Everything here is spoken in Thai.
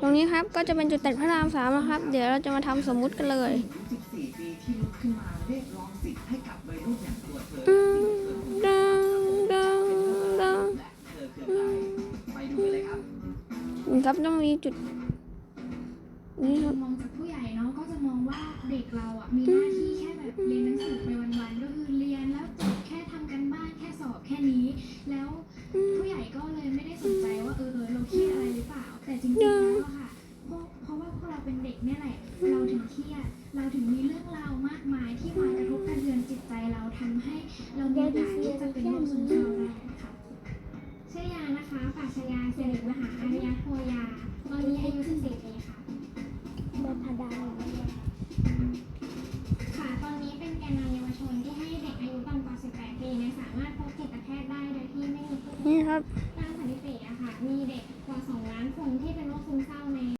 ตรงนี้ครับก็จะเป็นจุดตัดพระรามสามนะครับ เดี๋ยวเราจะมาทำสมมุติกันเลย14ปีที่ลุกขึ้นมาเรียกร้องสิทธิ์ให้กับวัยรุ่นอย่างตัวเธออืมดังดังดังและเธอคือใครไปดูกันเลยครับนี่ครับต้องมีจุดนี่ครับมองจากผู้ใหญ่เนาะก็จะมองว่าเด็กเราอะมีหน้าที่แค่แบบเรียนหนังสือไปวันๆก็คือเรียนแล้วจบแค่ทำกันบ้านแค่สอบแค่นี้แล้ว ราะเพราะว่าพวกเราเป็นเด็กเนี่ยแหละ เราถึงเครียด เราถึงมีเรื่องราวมากมายที่มากระทบกระเทือนจิตใจเราทำให้เรามีโอกาสที่จะเป็นโรคซึมเศร้าได้ค่ะชยานะคะปัชยาเสิริมมหาอารยโพยา ตอนนี้อายุสิบเอ็ดปีค่ะ บัพดาค่ะ ตอนนี้เป็นแกนนำเยาวชนที่ให้เด็กอายุต่ำกว่าสิบแปีเนี่ยสามารถพบจิตแพทย์ได้โดยที่ไม่มีผู้ป่วย นี่ครับ ตามสถิติอะค่ะ มีเด็กกว่าสองล้านคนที่เป็นโรคซึมเศร้า